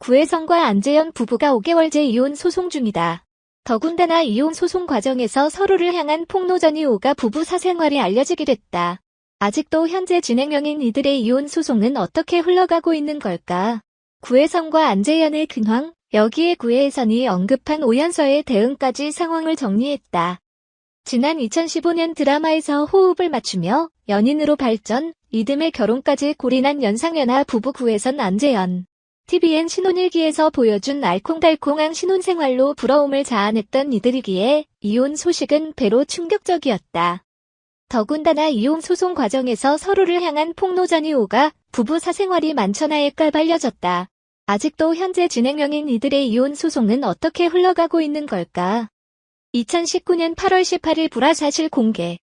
구혜성과 안재현 부부가 5개월째 이혼 소송 중이다. 더군다나 이혼 소송 과정에서 서로를 향한 폭로전이 오가 부부 사생활이 알려지게 됐다. 아직도 현재 진행형인 이들의 이혼 소송은 어떻게 흘러가고 있는 걸까? 구혜성과 안재현의 근황, 여기에 구혜선이 언급한 오연서의 대응까지 상황을 정리했다. 지난 2015년 드라마에서 호흡을 맞추며 연인으로 발전, 이듬해 결혼까지 골인한 연상연하 부부 구혜선 안재현. TVN 신혼일기에서 보여준 알콩달콩한 신혼생활로 부러움을 자아냈던 이들이기에 이혼 소식은 배로 충격적이었다. 더군다나 이혼 소송 과정에서 서로를 향한 폭로전이 오가 부부 사생활이 만천하에 깔발려졌다. 아직도 현재 진행형인 이들의 이혼 소송은 어떻게 흘러가고 있는 걸까? 2019년 8월 18일 불화 사실 공개.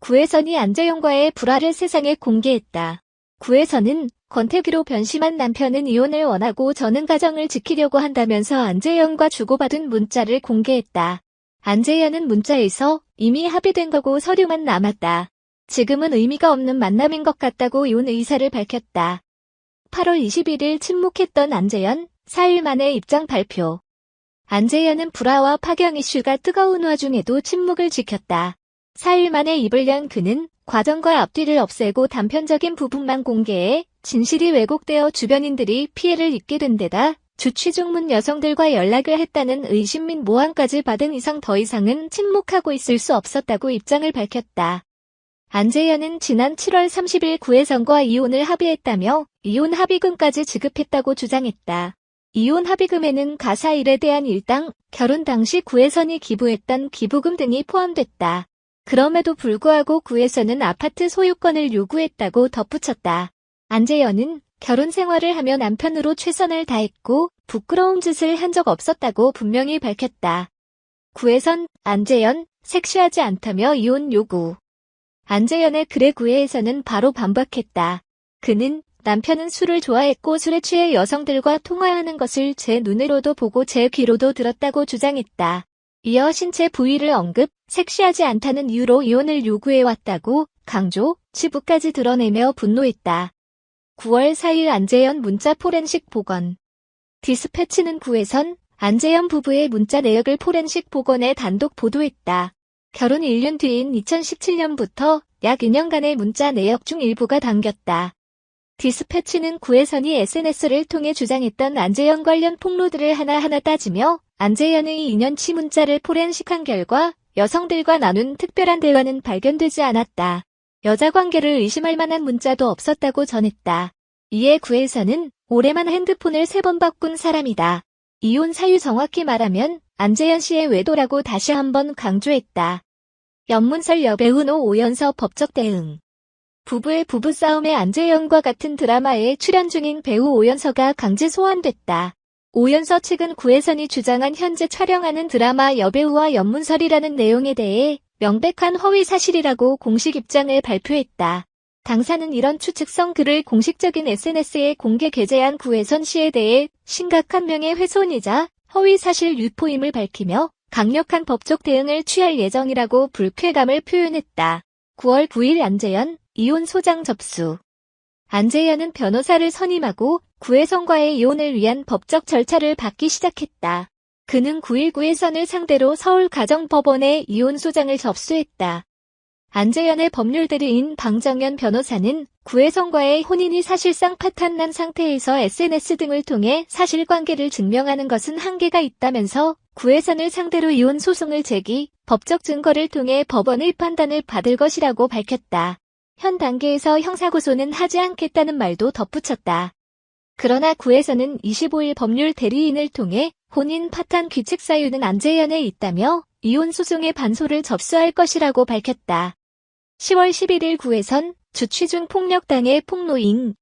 구혜선이 안재영과의 불화를 세상에 공개했다. 구혜선은 권태기로 변심한 남편은 이혼을 원하고 저는 가정을 지키려고 한다면서 안재현과 주고받은 문자를 공개했다. 안재현은 문자에서 이미 합의된 거고 서류만 남았다. 지금은 의미가 없는 만남인 것 같다고 이혼 의사를 밝혔다. 8월 21일 침묵했던 안재현, 4일 만에 입장 발표. 안재현은 불화와 파경 이슈가 뜨거운 와중에도 침묵을 지켰다. 4일 만에 입을 연 그는 과정과 앞뒤를 없애고 단편적인 부분만 공개해 진실이 왜곡되어 주변인들이 피해를 입게 된 데다 주취중문 여성들과 연락을 했다는 의심 및 모함까지 받은 이상 더 이상은 침묵하고 있을 수 없었다고 입장을 밝혔다. 안재현은 지난 7월 30일 구혜성과 이혼을 합의했다며 이혼 합의금까지 지급했다고 주장했다. 이혼 합의금에는 가사 일에 대한 일당, 결혼 당시 구혜선이 기부했던 기부금 등이 포함됐다. 그럼에도 불구하고 구혜선은 아파트 소유권을 요구했다고 덧붙였다. 안재현은 결혼 생활을 하며 남편으로 최선을 다했고 부끄러운 짓을 한 적 없었다고 분명히 밝혔다. 구혜선, 안재현, 섹시하지 않다며 이혼 요구. 안재현의 글에 구혜에서는 바로 반박했다. 그는 남편은 술을 좋아했고 술에 취해 여성들과 통화하는 것을 제 눈으로도 보고 제 귀로도 들었다고 주장했다. 이어 신체 부위를 언급, 섹시하지 않다는 이유로 이혼을 요구해왔다고 강조, 치부까지 드러내며 분노했다. 9월 4일 안재현 문자 포렌식 복원. 디스패치는 구혜선, 안재현 부부의 문자 내역을 포렌식 복원에 단독 보도했다. 결혼 1년 뒤인 2017년부터 약 2년간의 문자 내역 중 일부가 담겼다. 디스패치는 구혜선이 SNS를 통해 주장했던 안재현 관련 폭로들을 하나하나 따지며 안재현의 2년치 문자를 포렌식한 결과 여성들과 나눈 특별한 대화는 발견되지 않았다. 여자 관계를 의심할 만한 문자도 없었다고 전했다. 이에 구혜선은 올해만 핸드폰을 세 번 바꾼 사람이다. 이혼 사유 정확히 말하면 안재현 씨의 외도라고 다시 한번 강조했다. 연문설 여배우 노 오연서 법적 대응 부부의 부부싸움의 안재현과 같은 드라마에 출연 중인 배우 오연서가 강제 소환됐다. 오연서 측은 구혜선이 주장한 현재 촬영하는 드라마 여배우와 연문설이라는 내용에 대해 명백한 허위 사실이라고 공식 입장을 발표했다. 당사는 이런 추측성 글을 공식적인 SNS에 공개 게재한 구혜선 씨에 대해 심각한 명예 훼손이자 허위 사실 유포임을 밝히며 강력한 법적 대응을 취할 예정이라고 불쾌감을 표현했다. 9월 9일 안재현 이혼 소장 접수. 안재현은 변호사를 선임하고 구혜성과의 이혼을 위한 법적 절차를 받기 시작했다. 그는 9일 구혜선을 상대로 서울가정법원에 이혼 소장을 접수했다. 안재현의 법률대리인 방정현 변호사는 구혜성과의 혼인이 사실상 파탄난 상태에서 SNS 등을 통해 사실관계를 증명하는 것은 한계가 있다면서 구혜선을 상대로 이혼 소송을 제기, 법적 증거를 통해 법원의 판단을 받을 것이라고 밝혔다. 현 단계에서 형사고소는 하지 않겠다는 말도 덧붙였다. 그러나 구에서는 25일 법률 대리인을 통해 혼인 파탄 규칙 사유는 안재현에 있다며 이혼 소송의 반소를 접수할 것이라고 밝혔다. 10월 11일 구에선 주취중 폭력당의 폭로인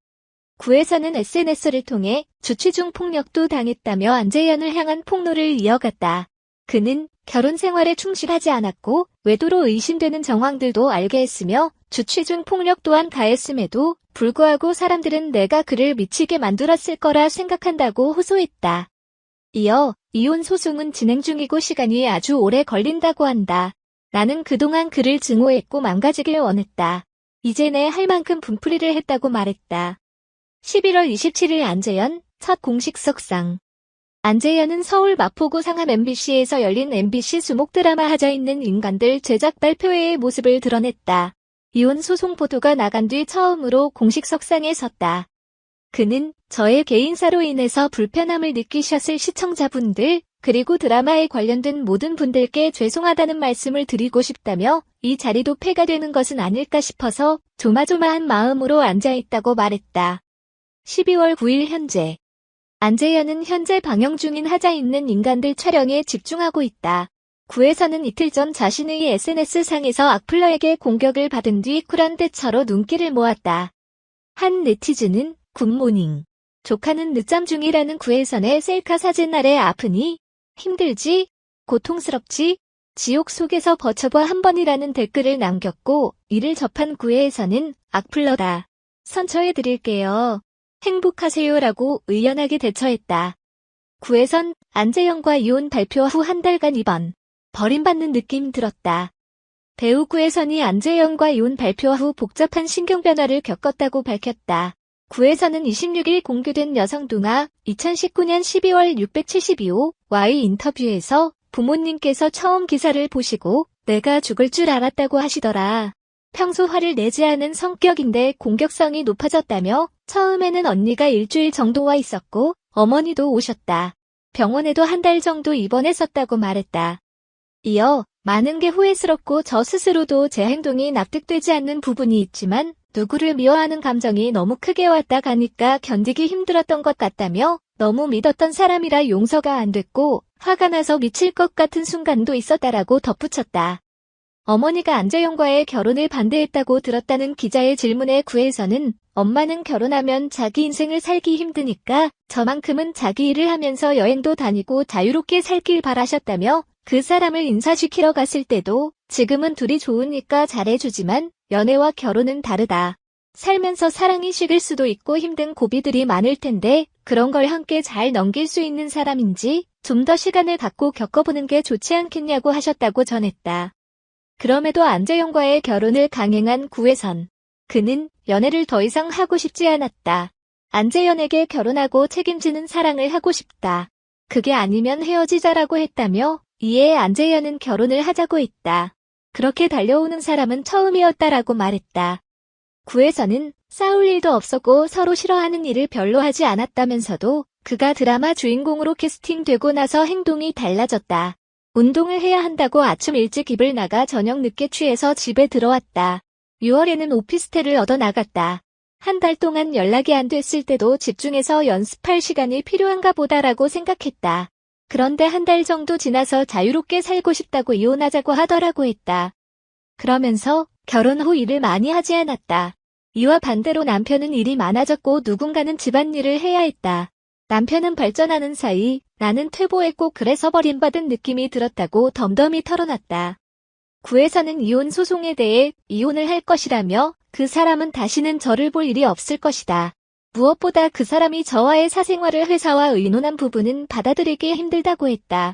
구에서는 SNS를 통해 주취중 폭력도 당했다며 안재현을 향한 폭로를 이어갔다. 그는 결혼 생활에 충실하지 않았고 외도로 의심되는 정황들도 알게 했으며 주취중 폭력 또한 가했음에도 불구하고 사람들은 내가 그를 미치게 만들었을 거라 생각한다고 호소했다. 이어 이혼 소송은 진행 중이고 시간이 아주 오래 걸린다고 한다. 나는 그동안 그를 증오했고 망가지길 원했다. 이제 내 할 만큼 분풀이를 했다고 말했다. 11월 27일 안재현 첫 공식 석상. 안재현은 서울 마포구 상암 MBC에서 열린 MBC 수목 드라마 하자 있는 인간들 제작 발표회의 모습을 드러냈다. 이혼 소송 보도가 나간 뒤 처음으로 공식 석상에 섰다. 그는 저의 개인사로 인해서 불편함을 느끼셨을 시청자분들, 그리고 드라마에 관련된 모든 분들께 죄송하다는 말씀을 드리고 싶다며 이 자리도 폐가 되는 것은 아닐까 싶어서 조마조마한 마음으로 앉아있다고 말했다. 12월 9일 현재. 안재현은 현재 방영 중인 하자 있는 인간들 촬영에 집중하고 있다. 구에서는 이틀 전 자신의 SNS상에서 악플러에게 공격을 받은 뒤 쿨한 대처로 눈길을 모았다. 한 네티즌은 굿모닝. 조카는 늦잠 중이라는 구혜선의 셀카 사진 아래 아프니? 힘들지? 고통스럽지? 지옥 속에서 버텨봐 한 번이라는 댓글을 남겼고 이를 접한 구혜선은 악플러다. 선처해드릴게요. 행복하세요라고 의연하게 대처했다. 구혜선, 안재영과 이혼 발표 후 한 달간 입원. 버림받는 느낌 들었다. 배우 구혜선이 안재영과 이혼 발표 후 복잡한 신경 변화를 겪었다고 밝혔다. 구에서는 26일 공개된 여성 동화 2019년 12월 672호와의 인터뷰에서 부모님께서 처음 기사를 보시고 내가 죽을 줄 알았다고 하시더라. 평소 화를 내지 않은 성격인데 공격성이 높아졌다며 처음에는 언니가 일주일 정도 와 있었고 어머니도 오셨다. 병원에도 한 달 정도 입원했었다고 말했다. 이어 많은 게 후회스럽고 저 스스로도 제 행동이 납득되지 않는 부분이 있지만 누구를 미워하는 감정이 너무 크게 왔다 가니까 견디기 힘들었던 것 같다며 너무 믿었던 사람이라 용서가 안 됐고 화가 나서 미칠 것 같은 순간도 있었다라고 덧붙였다. 어머니가 안재영과의 결혼을 반대했다고 들었다는 기자의 질문에 구해서는 엄마는 결혼하면 자기 인생을 살기 힘드니까 저만큼은 자기 일을 하면서 여행도 다니고 자유롭게 살길 바라셨다며 그 사람을 인사시키러 갔을 때도 지금은 둘이 좋으니까 잘해주지만 연애와 결혼은 다르다. 살면서 사랑이 식을 수도 있고 힘든 고비들이 많을 텐데 그런 걸 함께 잘 넘길 수 있는 사람인지 좀 더 시간을 갖고 겪어보는 게 좋지 않겠냐고 하셨다고 전했다. 그럼에도 안재영과의 결혼을 강행한 구혜선. 그는 연애를 더 이상 하고 싶지 않았다. 안재현에게 결혼하고 책임지는 사랑을 하고 싶다. 그게 아니면 헤어지자라고 했다며 이에 안재현은 결혼을 하자고 했다. 그렇게 달려오는 사람은 처음이었다라고 말했다. 구에서는 싸울 일도 없었고 서로 싫어하는 일을 별로 하지 않았다면서도 그가 드라마 주인공으로 캐스팅되고 나서 행동이 달라졌다. 운동을 해야 한다고 아침 일찍 입을 나가 저녁 늦게 취해서 집에 들어왔다. 6월에는 오피스텔을 얻어 나갔다. 한 달 동안 연락이 안 됐을 때도 집중해서 연습할 시간이 필요한가 보다라고 생각했다. 그런데 한 달 정도 지나서 자유롭게 살고 싶다고 이혼하자고 하더라고 했다. 그러면서 결혼 후 일을 많이 하지 않았다. 이와 반대로 남편은 일이 많아졌고 누군가는 집안일을 해야 했다. 남편은 발전하는 사이 나는 퇴보했고 그래서 버림받은 느낌이 들었다고 덤덤히 털어놨다. 구에서는 이혼 소송에 대해 이혼을 할 것이라며 그 사람은 다시는 저를 볼 일이 없을 것이다. 무엇보다 그 사람이 저와의 사생활을 회사와 의논한 부분은 받아들이기 힘들다고 했다.